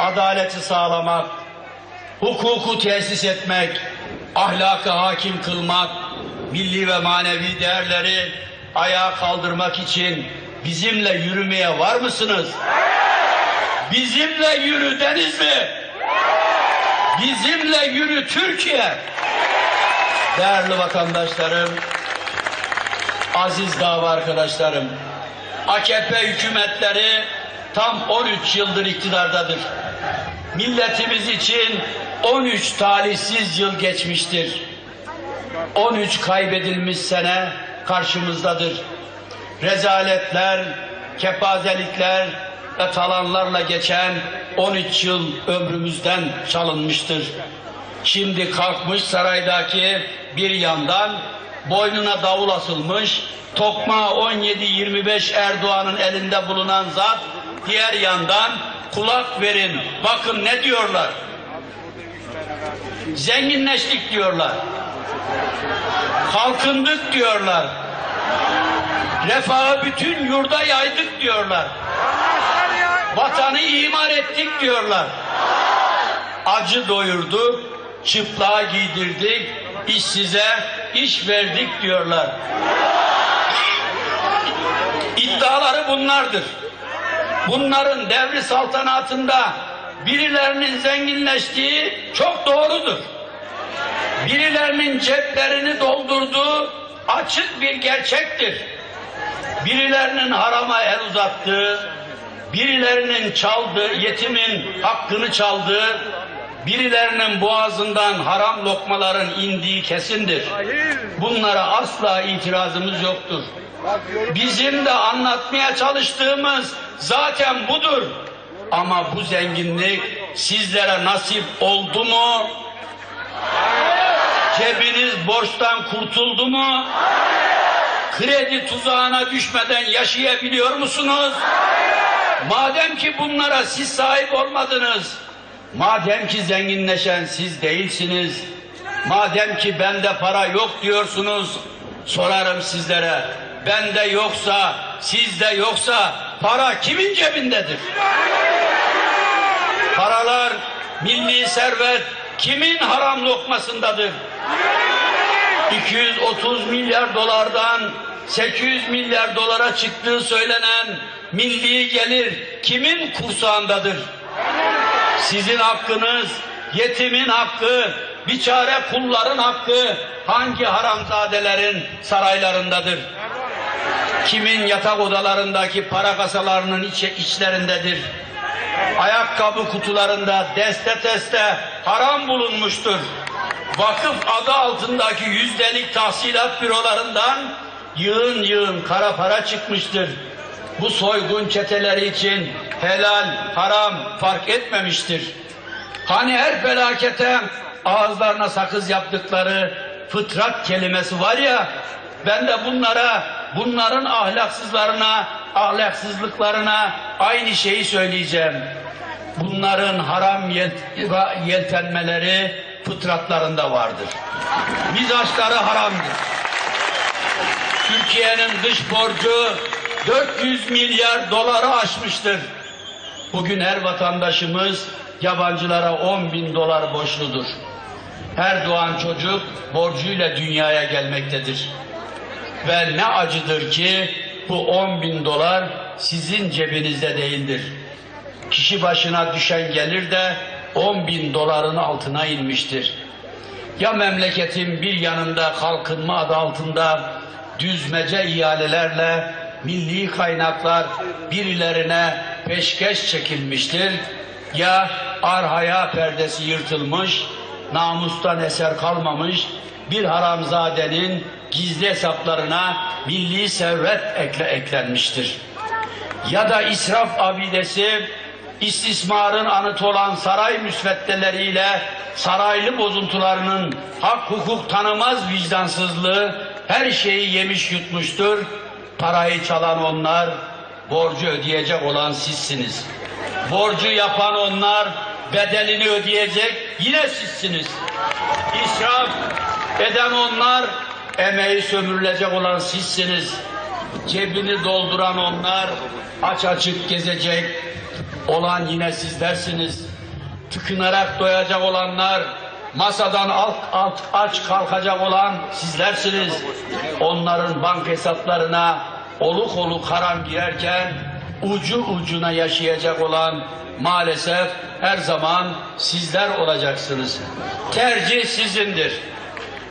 adaleti sağlamak, hukuku tesis etmek, ahlakı hakim kılmak, milli ve manevi değerleri ayağa kaldırmak için bizimle yürümeye var mısınız? Bizimle yürü deniz mi? Bizimle yürü Türkiye. Değerli vatandaşlarım, aziz dava arkadaşlarım, AKP hükümetleri tam 13 yıldır iktidardadır. Milletimiz için 13 talihsiz yıl geçmiştir. 13 kaybedilmiş sene karşımızdadır. Rezaletler, kepazelikler ve talanlarla geçen 13 yıl ömrümüzden çalınmıştır. Şimdi kalkmış saraydaki bir yandan boynuna davul asılmış, tokma 17-25 Erdoğan'ın elinde bulunan zat, diğer yandan kulak verin, bakın ne diyorlar. Zenginleştik diyorlar. Kalkındık diyorlar. Refahı bütün yurda yaydık diyorlar. Vatanı imar ettik diyorlar. Acı doyurduk, çıplığa giydirdik, işsize iş verdik diyorlar. İddiaları bunlardır. Bunların devri saltanatında birilerinin zenginleştiği çok doğrudur. Birilerinin ceplerini doldurduğu açık bir gerçektir. Birilerinin harama el uzattığı, birilerinin çaldığı, yetimin hakkını çaldığı, birilerinin boğazından haram lokmaların indiği kesindir. Bunlara asla itirazımız yoktur. Bizim de anlatmaya çalıştığımız zaten budur. Ama bu zenginlik sizlere nasip oldu mu? Cebiniz borçtan kurtuldu mu? Kredi tuzağına düşmeden yaşayabiliyor musunuz? Madem ki bunlara siz sahip olmadınız, madem ki zenginleşen siz değilsiniz, madem ki bende para yok diyorsunuz, sorarım sizlere, bende yoksa, sizde yoksa para kimin cebindedir? Paralar, milli servet kimin haram lokmasındadır? 230 milyar dolardan 800 milyar dolara çıktığı söylenen milli gelir kimin kursağındadır? Sizin hakkınız, yetimin hakkı, biçare kulların hakkı hangi haramzadelerin saraylarındadır? Kimin yatak odalarındaki para kasalarının içi, içlerindedir? Ayakkabı kutularında deste teste haram bulunmuştur. Vakıf adı altındaki yüzdelik tahsilat bürolarından yığın yığın kara para çıkmıştır. Bu soygun çeteleri için helal, haram fark etmemiştir. Hani her felakete ağızlarına sakız yaptıkları fıtrat kelimesi var ya, ben de bunlara, bunların ahlaksızlarına, ahlaksızlıklarına aynı şeyi söyleyeceğim. Bunların haram yel yeltenmeleri fıtratlarında vardır. Mizaçları haramdır. Türkiye'nin dış borcu 400 milyar doları aşmıştır. Bugün her vatandaşımız yabancılara 10 bin dolar borçludur. Her doğan çocuk borcuyla dünyaya gelmektedir. Ve ne acıdır ki bu 10 bin dolar sizin cebinizde değildir. Kişi başına düşen gelir de 10 bin doların altına inmiştir. Ya memleketin bir yanında kalkınma adı altında düzmece ihalelerle milli kaynaklar birilerine peşkeş çekilmiştir. Ya arhaya perdesi yırtılmış, namustan eser kalmamış bir haramzadenin gizli hesaplarına milli servet ekle eklenmiştir. Ya da israf abidesi istismarın anıtı olan saray müsveddeleriyle saraylı bozuntularının hak hukuk tanımaz vicdansızlığı her şeyi yemiş yutmuştur. Parayı çalan onlar, borcu ödeyecek olan sizsiniz. Borcu yapan onlar, bedelini ödeyecek yine sizsiniz. İsraf eden onlar, emeği sömürülecek olan sizsiniz. Cebini dolduran onlar, aç açık gezecek, olan yine sizlersiniz. Tıkınarak doyacak olanlar, masadan alt, alt aç kalkacak olan sizlersiniz. Onların bank hesaplarına oluk oluk haram girerken ucu ucuna yaşayacak olan maalesef her zaman sizler olacaksınız. Tercih sizindir.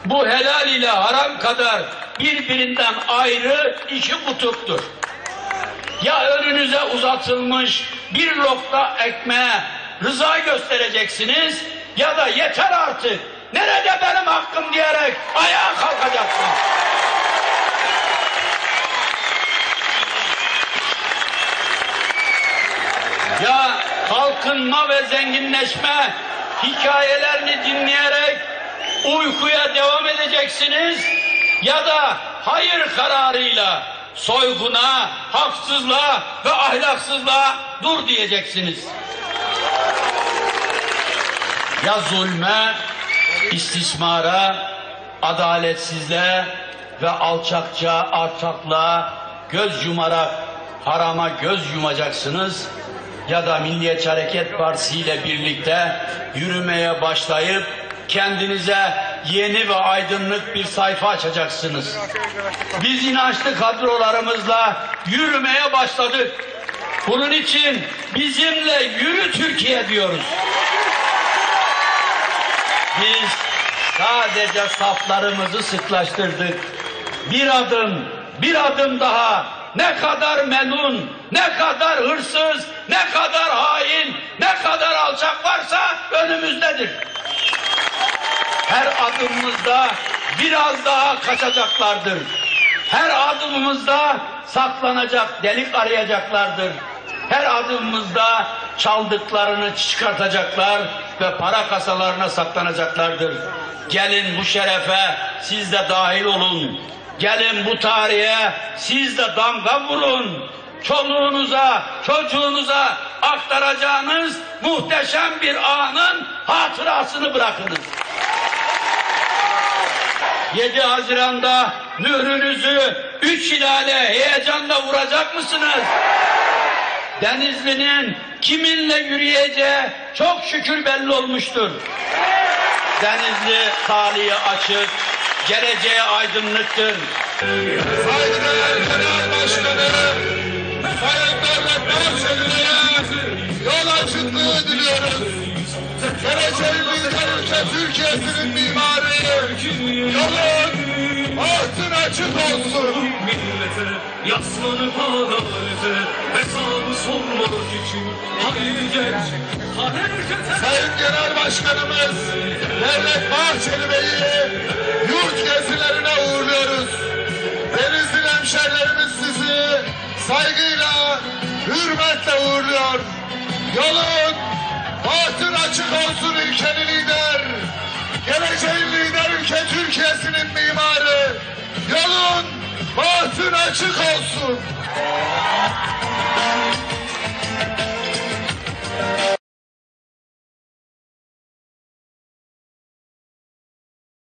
Bu helal ile haram kadar birbirinden ayrı iki kutuptur. Ya önünüze uzatılmış bir lokta ekmeğe rıza göstereceksiniz ya da yeter artık nerede benim hakkım diyerek ayağa kalkacaksınız. Ya kalkınma ve zenginleşme hikayelerini dinleyerek uykuya devam edeceksiniz ya da hayır kararıyla soyguna, haksızlığa ve ahlaksızlığa dur diyeceksiniz. Ya zulme, istismara, adaletsizliğe ve alçakça, alçaklığa göz yumarak harama göz yumacaksınız ya da Milliyetçi Hareket Partisi ile birlikte yürümeye başlayıp kendinize yeni ve aydınlık bir sayfa açacaksınız. Biz inançlı kadrolarımızla yürümeye başladık. Bunun için bizimle yürü Türkiye diyoruz. Biz sadece saflarımızı sıklaştırdık. Bir adım, bir adım daha ne kadar melun, ne kadar hırsız, ne kadar hain, ne kadar alçak varsa önümüzdedir. Her adımımızda biraz daha kaçacaklardır. Her adımımızda saklanacak delik arayacaklardır. Her adımımızda çaldıklarını çıkartacaklar ve para kasalarına saklanacaklardır. Gelin bu şerefe siz de dahil olun. Gelin bu tarihe siz de damga vurun. Çoluğunuza, çocuğunuza aktaracağınız muhteşem bir anın hatırasını bırakınız. 7 Haziran'da mührünüzü üç hilale heyecanla vuracak mısınız? Denizli'nin kiminle yürüyeceği çok şükür belli olmuştur. Denizli talihi açık, geleceğe aydınlıktır. Saygıdeğer Genel Başkanım, Sayın Devlet Bahçeli'ye yol açıklığı diliyoruz. Geleceğin lider ülke Türkiye'sinin mimarı, yolun bahtın açık olsun. millete Yaslanıp adalete Hesabı sormak için Haydi genç Harekete Sayın Genel Başkanımız Devlet Bahçeli Bey'i yurt gezilerine uğurluyoruz. Denizli hemşerilerimiz sizi saygıyla, hürmetle uğurluyor. Yolun bahtın açık olsun ülkenin lider. Lider ülke Türkiye'sinin mimarı. Yolun bahtın açık olsun.